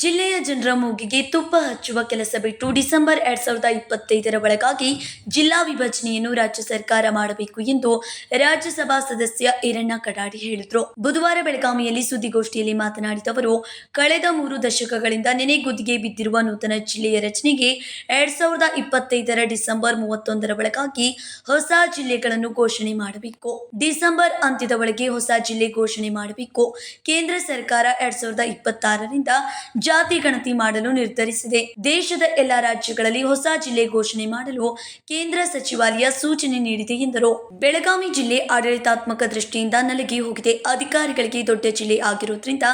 ಜಿಲ್ಲೆಯ ಜನರ ಮೂಗಿಗೆ ತುಪ್ಪ ಹಚ್ಚುವ ಕೆಲಸ ಬಿಟ್ಟು ಡಿಸೆಂಬರ್ ಎರಡ್ ಸಾವಿರದ ಇಪ್ಪತ್ತೈದರ ಒಳಗಾಗಿ ಜಿಲ್ಲಾ ವಿಭಜನೆಯನ್ನು ರಾಜ್ಯ ಸರ್ಕಾರ ಮಾಡಬೇಕು ಎಂದು ರಾಜ್ಯಸಭಾ ಸದಸ್ಯ ಈರಣ್ಣ ಕಡಾಡಿ ಹೇಳಿದರು. ಬುಧವಾರ ಬೆಳಗಾವಿಯಲ್ಲಿ ಸುದ್ದಿಗೋಷ್ಠಿಯಲ್ಲಿ ಮಾತನಾಡಿದ ಅವರು, ಕಳೆದ ಮೂರು ದಶಕಗಳಿಂದ ನೆನೆಗುದಿಗೆ ಬಿದ್ದಿರುವ ನೂತನ ಜಿಲ್ಲೆಯ ರಚನೆಗೆ ಎರಡ್ ಸಾವಿರದ ಇಪ್ಪತ್ತೈದರ ಡಿಸೆಂಬರ್ ಮೂವತ್ತೊಂದರ ಒಳಗಾಗಿ ಹೊಸ ಜಿಲ್ಲೆಗಳನ್ನು ಘೋಷಣೆ ಮಾಡಬೇಕು. ಡಿಸೆಂಬರ್ ಅಂತ್ಯದ ಒಳಗೆ ಹೊಸ ಜಿಲ್ಲೆ ಘೋಷಣೆ ಮಾಡಬೇಕು. ಕೇಂದ್ರ ಸರ್ಕಾರ ಎರಡ್ ಸಾವಿರದ ಇಪ್ಪತ್ತಾರರಿಂದ ಜಾತಿ ಗಣತಿ ಮಾಡಲು ನಿರ್ಧರಿಸಿದೆ. ದೇಶದ ಎಲ್ಲ ರಾಜ್ಯಗಳಲ್ಲಿ ಹೊಸ ಜಿಲ್ಲೆ ಘೋಷಣೆ ಮಾಡಲು ಕೇಂದ್ರ ಸಚಿವಾಲಯ ಸೂಚನೆ ನೀಡಿದೆ ಎಂದರು. ಬೆಳಗಾವಿ ಜಿಲ್ಲೆ ಆಡಳಿತಾತ್ಮಕ ದೃಷ್ಟಿಯಿಂದ ನಲಗಿ ಹೋಗಿದೆ. ಅಧಿಕಾರಿಗಳಿಗೆ ದೊಡ್ಡ ಜಿಲ್ಲೆ ಆಗಿರುವುದರಿಂದ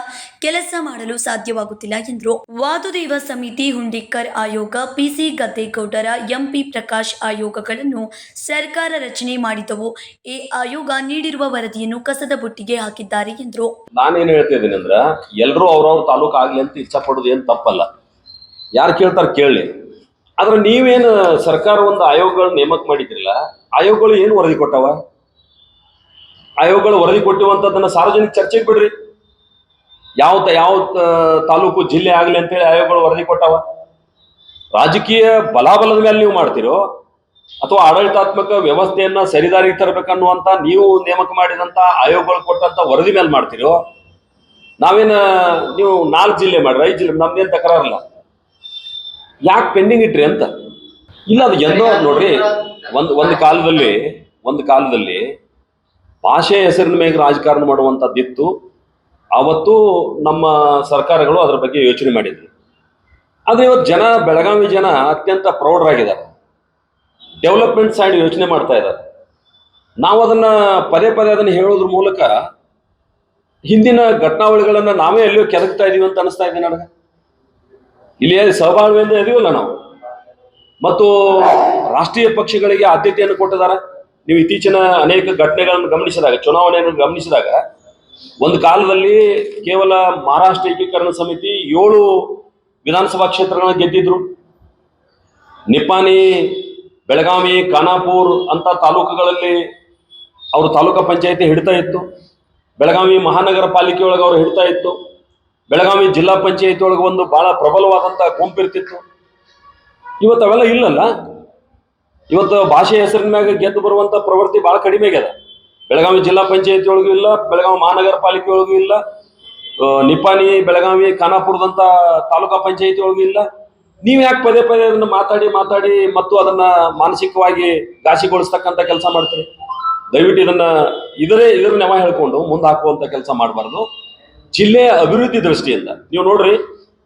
ಕೆಲಸ ಮಾಡಲು ಸಾಧ್ಯವಾಗುತ್ತಿಲ್ಲ ಎಂದರು. ವಾದುದೇವ ಸಮಿತಿ ಹುಂಡಿಕರ್ ಆಯೋಗ, ಪಿಸಿ ಗದ್ದೇಗೌಡರ ಎಂಪಿ ಪ್ರಕಾಶ್ ಆಯೋಗಗಳನ್ನು ಸರ್ಕಾರ ರಚನೆ ಮಾಡಿದವು. ಈ ಆಯೋಗ ನೀಡಿರುವ ವರದಿಯನ್ನು ಕಸದ ಬುಟ್ಟಿಗೆ ಹಾಕಿದ್ದಾರೆ ಎಂದರು. ನಾನೇನು ಹೇಳ್ತಾ ಇದ್ದೀನಿ ಅಂದ್ರೆ ಎಲ್ಲರೂ ಅವ್ರವ್ರ ತಾಲೂಕು ಆಗ್ಲಿ ಅಂತ ಇಚ್ಛಾ ಪಡೋದು ಏನು ತಪ್ಪಲ್ಲ. ಯಾರು ಕೇಳ್ತಾರ ಕೇಳಲಿ ಆದ್ರೆ ನೀವೇನು ಸರ್ಕಾರ ಒಂದು ಆಯೋಗಗಳನ್ನ ನೇಮಕ ಮಾಡಿದ್ರಲ್ಲ? ಆಯೋಗಗಳು ಏನು ವರದಿ ಕೊಟ್ಟವ? ಆಯೋಗಗಳು ವರದಿ ಕೊಟ್ಟಿವಂತದನ್ನ ಸಾರ್ವಜನಿಕ ಚರ್ಚೆಗೆ ಬಿಡ್ರಿ. ಯಾವ ಯಾವ ತಾಲೂಕು ಜಿಲ್ಲೆ ಆಗಲಿ ಅಂತೇಳಿ ಆಯೋಗಗಳು ವರದಿ ಕೊಟ್ಟವ? ರಾಜಕೀಯ ಬಲಾಬಲದ ಮೇಲೆ ನೀವು ಮಾಡ್ತಿರೋ? ಅಥವಾ ಆಡಳಿತಾತ್ಮಕ ವ್ಯವಸ್ಥೆಯನ್ನ ಸರಿದಾರಿಗೆ ತರಬೇಕನ್ನುವಂತ ನೀವು ನೇಮಕ ಮಾಡಿದಂತ ಆಯೋಗಗಳು ಕೊಟ್ಟಂತ ವರದಿ ಮೇಲೆ ಮಾಡ್ತಿರೋ? ನಾವೇನ, ನೀವು ನಾಲ್ಕು ಜಿಲ್ಲೆ ಮಾಡ್ರಿ, ಐದು ಜಿಲ್ಲೆ ನಮ್ದೇನು ತಕರಾರಲ್ಲ ಯಾಕೆ ಪೆಂಡಿಂಗ್ ಇಟ್ರಿ ಅಂತ? ಇಲ್ಲ, ಅದು ಎಂದೋ ನೋಡ್ರಿ, ಒಂದು ಒಂದು ಕಾಲದಲ್ಲಿ ಒಂದು ಕಾಲದಲ್ಲಿ ಭಾಷೆ ಹೆಸರಿನ ಮೇಲೆ ರಾಜಕಾರಣ ಮಾಡುವಂಥದ್ದಿತ್ತು ಅವತ್ತು ನಮ್ಮ ಸರ್ಕಾರಗಳು ಅದರ ಬಗ್ಗೆ ಯೋಚನೆ ಮಾಡಿದ್ರು. ಆದರೆ ಇವತ್ತು ಜನ, ಬೆಳಗಾವಿ ಜನ ಅತ್ಯಂತ ಪ್ರೌಢರಾಗಿದ್ದಾರೆ. ಡೆವಲಪ್ಮೆಂಟ್ ಸೈಡ್ ಯೋಚನೆ ಮಾಡ್ತಾ ಇದ್ದಾರೆ. ನಾವು ಅದನ್ನ ಪದೇ ಪದೇ ಅದನ್ನ ಹೇಳೋದ್ರ ಮೂಲಕ ಹಿಂದಿನ ಘಟನಾವಳಿಗಳನ್ನ ನಾವೇ ಎಲ್ಲಿಯೋ ಕೆದಕ್ತಾ ಇದೀವಿ ಅಂತ ಅನಿಸ್ತಾ ಇದೆ ನನಗೆ. ಇಲ್ಲಿ ಸಹಬಾಳ್ವೆಯಿಂದ ಇದೀವಲ್ಲ ನಾವು. ಮತ್ತು ರಾಷ್ಟ್ರೀಯ ಪಕ್ಷಗಳಿಗೆ ಆದ್ಯತೆಯನ್ನು ಕೊಟ್ಟಿದ್ದಾರೆ. ನೀವು ಇತ್ತೀಚಿನ ಅನೇಕ ಘಟನೆಗಳನ್ನು ಗಮನಿಸಿದಾಗ, ಚುನಾವಣೆಯನ್ನು ಗಮನಿಸಿದಾಗ, ಒಂದು ಕಾಲದಲ್ಲಿ ಕೇವಲ ಮಹಾರಾಷ್ಟ್ರ ಏಕೀಕರಣ ಸಮಿತಿ ಏಳು ವಿಧಾನಸಭಾ ಕ್ಷೇತ್ರಗಳನ್ನು ಗೆದ್ದಿದ್ರು. ನಿಪ್ಪಾಣಿ, ಬೆಳಗಾವಿ, ಖಾನಾಪುರ್ ಅಂತ ತಾಲೂಕುಗಳಲ್ಲಿ ಅವರು ತಾಲೂಕಾ ಪಂಚಾಯತಿ ಹಿಡಿತಾ ಇತ್ತು. ಬೆಳಗಾವಿ ಮಹಾನಗರ ಪಾಲಿಕೆ ಒಳಗೆ ಅವರು ಹಿಡಿತಾ ಇತ್ತು. ಬೆಳಗಾವಿ ಜಿಲ್ಲಾ ಪಂಚಾಯತಿ ಒಳಗೆ ಒಂದು ಬಹಳ ಪ್ರಬಲವಾದಂತ ಗುಂಪಿರ್ತಿತ್ತು ಇವತ್ತು ಅವೆಲ್ಲ ಇಲ್ಲಲ್ಲ? ಇವತ್ತು ಭಾಷೆ ಹೆಸರಿನ ಮ್ಯಾಗ ಗೆದ್ದು ಬರುವಂತ ಪ್ರವೃತ್ತಿ ಬಹಳ ಕಡಿಮೆ ಆಗ್ಯದ. ಬೆಳಗಾವಿ ಜಿಲ್ಲಾ ಪಂಚಾಯತಿ ಒಳಗೂ ಇಲ್ಲ, ಬೆಳಗಾವಿ ಮಹಾನಗರ ಪಾಲಿಕೆ ಒಳಗೂ ಇಲ್ಲ ನಿಪಾನಿ ಬೆಳಗಾವಿ, ಖಾನಾಪುರದಂತ ತಾಲೂಕಾ ಪಂಚಾಯತಿ ಒಳಗೂ ಇಲ್ಲ. ನೀವು ಯಾಕೆ ಪದೇ ಪದೇ ಅದನ್ನ ಮಾತಾಡಿ ಮಾತಾಡಿ ಮತ್ತು ಅದನ್ನ ಮಾನಸಿಕವಾಗಿ ಘಾಸಿಗೊಳಿಸ್ತಕ್ಕಂಥ ಕೆಲಸ ಮಾಡ್ತೀರಿ? ದಯವಿಟ್ಟು ಇದನ್ನ ಇದರೇ ಇದರ ನೆವ ಹೇಳ್ಕೊಂಡು ಮುಂದೆ ಹಾಕುವಂತ ಕೆಲಸ ಮಾಡಬಾರ್ದು. ಜಿಲ್ಲೆಯ ಅಭಿವೃದ್ಧಿ ದೃಷ್ಟಿಯಿಂದ. ನೀವು ನೋಡ್ರಿ,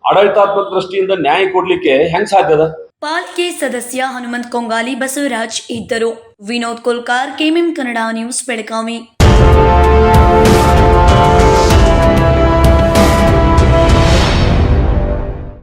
ಆಡಳಿತಾತ್ಮಕ ದೃಷ್ಟಿಯಿಂದ ನ್ಯಾಯ ಕೊಡ್ಲಿಕ್ಕೆ ಹೆಂಗ್ ಸಾಧ್ಯ ಅದ? ಪಾಲಿಕೆ ಸದಸ್ಯ ಹನುಮಂತ್ ಕೊಂಗಾಲಿ ಬಸವರಾಜ್ ಇದ್ದರು. Vinod Kolkar, KMM Kannada news Belagavi.